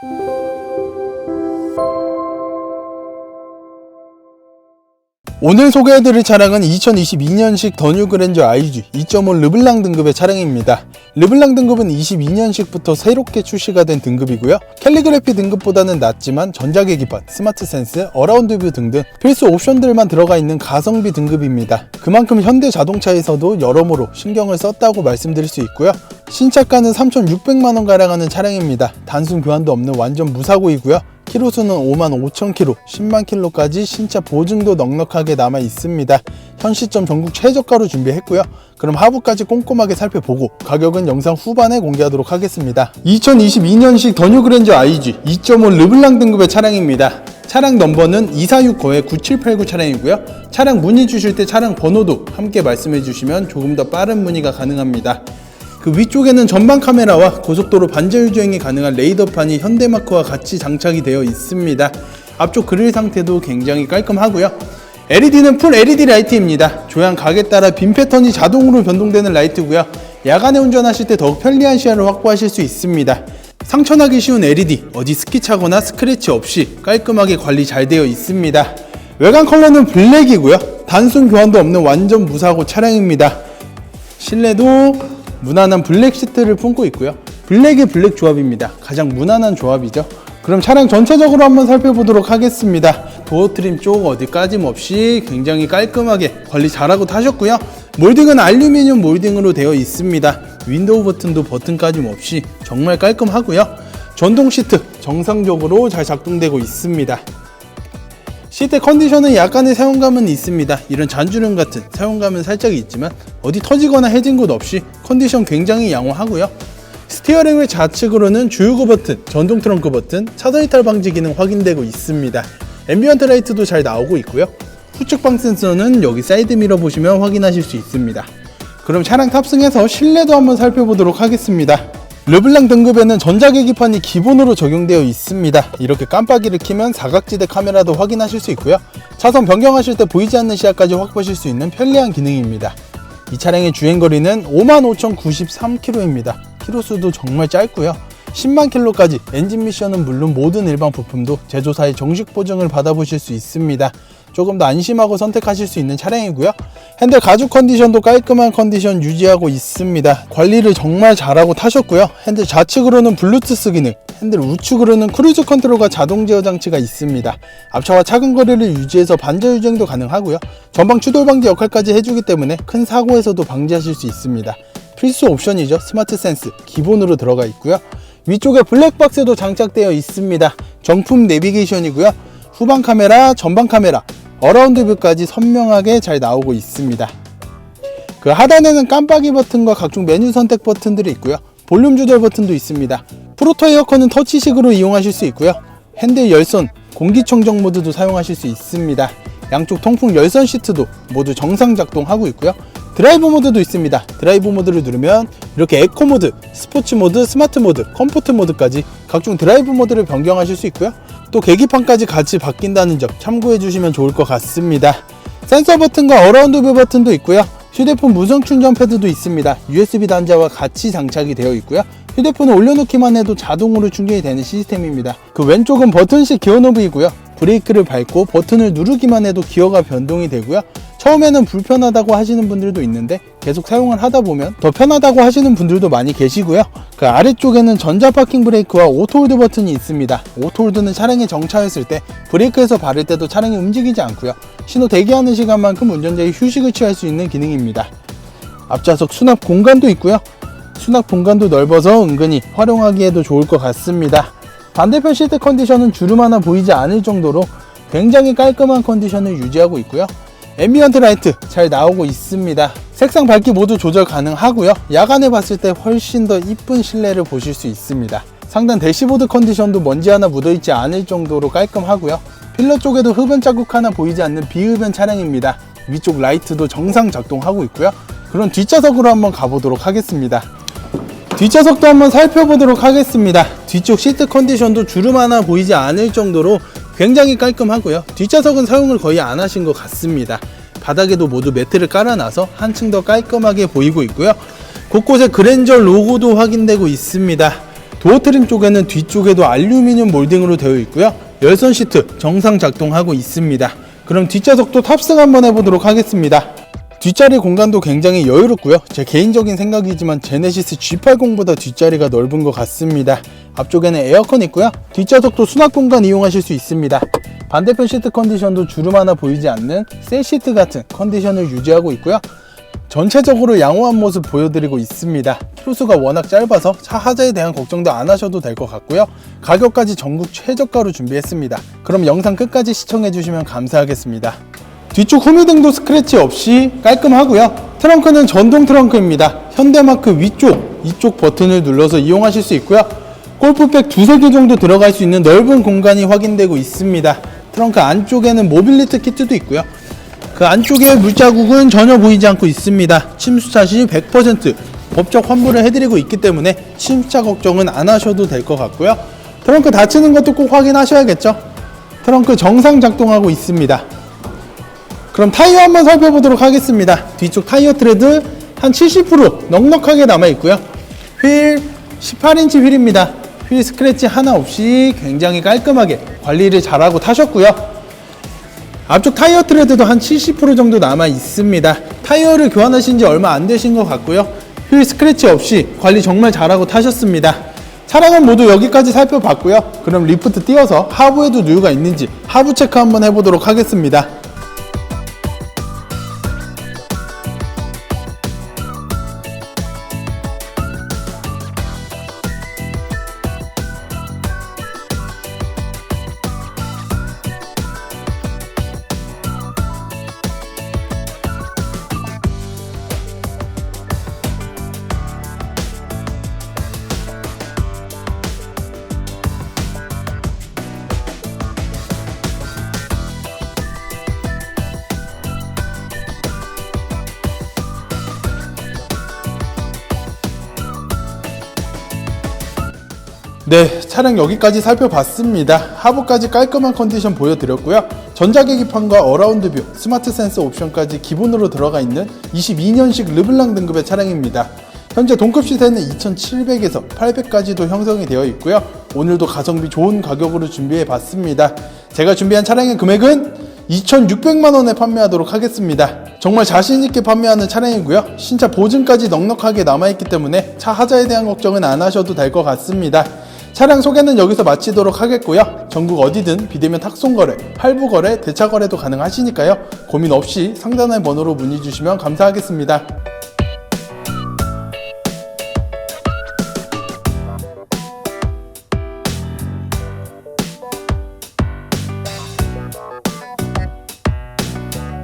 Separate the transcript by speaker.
Speaker 1: thank you 오늘 소개해드릴 차량은 2022년식 더뉴 그랜저 IG 2.5 르블랑 등급의 차량입니다. 르블랑 등급은 22년식부터 새롭게 출시가 된 등급이고요. 캘리그래피 등급보다는 낮지만 전자계기판, 스마트 센스, 어라운드 뷰 등등 필수 옵션들만 들어가 있는 가성비 등급입니다. 그만큼 현대 자동차에서도 여러모로 신경을 썼다고 말씀드릴 수 있고요. 신차가는 3,600만원 가량 하는 차량입니다. 단순 교환도 없는 완전 무사고이고요. 키로수는 5만 5천 킬로, 10만 킬로까지 신차 보증도 넉넉하게 남아 있습니다. 현 시점 전국 최저가로 준비했고요. 그럼 하부까지 꼼꼼하게 살펴보고 가격은 영상 후반에 공개하도록 하겠습니다. 2022년식 더뉴 그랜저 IG 2.5 르블랑 등급의 차량입니다. 차량 넘버는 2469-9789 차량이고요. 차량 문의 주실 때 차량 번호도 함께 말씀해 주시면 조금 더 빠른 문의가 가능합니다. 그 위쪽에는 전방 카메라와 고속도로 반자율 주행이 가능한 레이더판이 현대마크와 같이 장착이 되어 있습니다. 앞쪽 그릴 상태도 굉장히 깔끔하고요. LED는 풀 LED 라이트입니다. 조향 각에 따라 빔 패턴이 자동으로 변동되는 라이트고요. 야간에 운전하실 때 더욱 편리한 시야를 확보하실 수 있습니다. 상처나기 쉬운 LED, 어디 스키 차거나 스크래치 없이 깔끔하게 관리 잘 되어 있습니다. 외관 컬러는 블랙이고요. 단순 교환도 없는 완전 무사고 차량입니다. 실내도 무난한 블랙 시트를 품고 있고요. 블랙의 블랙 조합입니다. 가장 무난한 조합이죠. 그럼 차량 전체적으로 한번 살펴보도록 하겠습니다. 도어 트림 쪽 어디 까짐없이 굉장히 깔끔하게 관리 잘하고 타셨고요. 몰딩은 알루미늄 몰딩으로 되어 있습니다. 윈도우 버튼도 버튼 까짐 없이 정말 깔끔하고요. 전동 시트 정상적으로 잘 작동되고 있습니다. 시트 컨디션은 약간의 사용감은 있습니다. 이런 잔주름 같은 사용감은 살짝 있지만 어디 터지거나 해진 곳 없이 컨디션 굉장히 양호하고요. 스티어링 좌측으로는 주유구 버튼, 전동 트렁크 버튼, 차선 이탈 방지 기능 확인되고 있습니다. 앰비언트 라이트도 잘 나오고 있고요. 후측 방 센서는 여기 사이드 미러 보시면 확인하실 수 있습니다. 그럼 차량 탑승해서 실내도 한번 살펴보도록 하겠습니다. 르블랑 등급에는 전자계기판이 기본으로 적용되어 있습니다. 이렇게 깜빡이를 켜면 사각지대 카메라도 확인하실 수 있고요. 차선 변경하실 때 보이지 않는 시야까지 확보하실 수 있는 편리한 기능입니다. 이 차량의 주행거리는 55,093km입니다. 키로수도 정말 짧고요. 10만 킬로까지 엔진 미션은 물론 모든 일반 부품도 제조사의 정식 보증을 받아보실 수 있습니다. 조금 더 안심하고 선택하실 수 있는 차량이고요. 핸들 가죽 컨디션도 깔끔한 컨디션 유지하고 있습니다. 관리를 정말 잘하고 타셨고요. 핸들 좌측으로는 블루투스 기능, 핸들 우측으로는 크루즈 컨트롤과 자동 제어 장치가 있습니다. 앞차와 차근 거리를 유지해서 반자율 주행도 가능하고요. 전방 추돌 방지 역할까지 해주기 때문에 큰 사고에서도 방지하실 수 있습니다. 필수 옵션이죠. 스마트 센스 기본으로 들어가 있고요. 위쪽에 블랙박스도 장착되어 있습니다. 정품 내비게이션이고요. 후방 카메라, 전방 카메라, 어라운드 뷰까지 선명하게 잘 나오고 있습니다. 그 하단에는 깜빡이 버튼과 각종 메뉴 선택 버튼들이 있고요. 볼륨 조절 버튼도 있습니다. 프로토 에어컨은 터치식으로 이용하실 수 있고요. 핸들 열선, 공기청정 모드도 사용하실 수 있습니다. 양쪽 통풍 열선 시트도 모두 정상 작동하고 있고요. 드라이브 모드도 있습니다. 드라이브 모드를 누르면 이렇게 에코 모드, 스포츠 모드, 스마트 모드, 컴포트 모드까지 각종 드라이브 모드를 변경하실 수 있고요. 또 계기판까지 같이 바뀐다는 점 참고해 주시면 좋을 것 같습니다. 센서 버튼과 어라운드 뷰 버튼도 있고요. 휴대폰 무선 충전 패드도 있습니다. USB 단자와 같이 장착이 되어 있고요. 휴대폰을 올려놓기만 해도 자동으로 충전이 되는 시스템입니다. 그 왼쪽은 버튼식 기어 노브이고요. 브레이크를 밟고 버튼을 누르기만 해도 기어가 변동이 되고요. 처음에는 불편하다고 하시는 분들도 있는데 계속 사용을 하다 보면 더 편하다고 하시는 분들도 많이 계시고요. 그 아래쪽에는 전자 파킹 브레이크와 오토홀드 버튼이 있습니다. 오토홀드는 차량에 정차했을 때 브레이크에서 바를 때도 차량이 움직이지 않고요. 신호 대기하는 시간만큼 운전자의 휴식을 취할 수 있는 기능입니다. 앞좌석 수납 공간도 있고요. 수납 공간도 넓어서 은근히 활용하기에도 좋을 것 같습니다. 반대편 시트 컨디션은 주름 하나 보이지 않을 정도로 굉장히 깔끔한 컨디션을 유지하고 있고요. 앰비언트 라이트 잘 나오고 있습니다. 색상 밝기 모두 조절 가능하고요. 야간에 봤을 때 훨씬 더 이쁜 실내를 보실 수 있습니다. 상단 대시보드 컨디션도 먼지 하나 묻어있지 않을 정도로 깔끔하고요. 필러 쪽에도 흡연 자국 하나 보이지 않는 비흡연 차량입니다. 위쪽 라이트도 정상 작동하고 있고요. 그럼 뒷좌석으로 한번 가보도록 하겠습니다. 뒷좌석도 한번 살펴보도록 하겠습니다. 뒤쪽 시트 컨디션도 주름 하나 보이지 않을 정도로 굉장히 깔끔하고요. 뒷좌석은 사용을 거의 안 하신 것 같습니다. 바닥에도 모두 매트를 깔아놔서 한층 더 깔끔하게 보이고 있고요. 곳곳에 그랜저 로고도 확인되고 있습니다. 도어 트림 쪽에는 뒤쪽에도 알루미늄 몰딩으로 되어 있고요. 열선 시트 정상 작동하고 있습니다. 그럼 뒷좌석도 탑승 한번 해보도록 하겠습니다. 뒷자리 공간도 굉장히 여유롭고요. 제 개인적인 생각이지만 제네시스 G80보다 뒷자리가 넓은 것 같습니다. 앞쪽에는 에어컨 있고요. 뒷좌석도 수납 공간 이용하실 수 있습니다. 반대편 시트 컨디션도 주름 하나 보이지 않는 새 시트 같은 컨디션을 유지하고 있고요. 전체적으로 양호한 모습 보여드리고 있습니다. 키로수가 워낙 짧아서 차 하자에 대한 걱정도 안 하셔도 될 것 같고요. 가격까지 전국 최저가로 준비했습니다. 그럼 영상 끝까지 시청해 주시면 감사하겠습니다. 뒤쪽 후미등도 스크래치 없이 깔끔하고요. 트렁크는 전동 트렁크입니다. 현대마크 위쪽, 이쪽 버튼을 눌러서 이용하실 수 있고요. 골프백 두세 개 정도 들어갈 수 있는 넓은 공간이 확인되고 있습니다. 트렁크 안쪽에는 모빌리티 키트도 있고요. 그 안쪽에 물자국은 전혀 보이지 않고 있습니다. 침수차 시100% 법적 환불을 해드리고 있기 때문에 침수차 걱정은 안 하셔도 될 것 같고요. 트렁크 닫히는 것도 꼭 확인하셔야겠죠. 트렁크 정상 작동하고 있습니다. 그럼 타이어 한번 살펴보도록 하겠습니다. 뒤쪽 타이어 트레드 한 70% 넉넉하게 남아 있고요. 휠 18인치 휠입니다. 휠 스크래치 하나 없이 굉장히 깔끔하게 관리를 잘하고 타셨고요. 앞쪽 타이어 트레드도 한 70% 정도 남아 있습니다. 타이어를 교환하신 지 얼마 안 되신 것 같고요. 휠 스크래치 없이 관리 정말 잘하고 타셨습니다. 차량은 모두 여기까지 살펴봤고요. 그럼 리프트 띄워서 하부에도 누유가 있는지 하부 체크 한번 해보도록 하겠습니다. 네, 차량 여기까지 살펴봤습니다. 하부까지 깔끔한 컨디션 보여드렸고요. 전자계기판과 어라운드 뷰, 스마트 센서 옵션까지 기본으로 들어가 있는 22년식 르블랑 등급의 차량입니다. 현재 동급 시세는 2,700에서 800까지도 형성이 되어 있고요. 오늘도 가성비 좋은 가격으로 준비해 봤습니다. 제가 준비한 차량의 금액은 2,600만 원에 판매하도록 하겠습니다. 정말 자신 있게 판매하는 차량이고요. 신차 보증까지 넉넉하게 남아 있기 때문에 차 하자에 대한 걱정은 안 하셔도 될 것 같습니다. 차량 소개는 여기서 마치도록 하겠고요. 전국 어디든 비대면 탁송거래, 할부거래, 대차거래도 가능하시니까요. 고민 없이 상단의 번호로 문의 주시면 감사하겠습니다.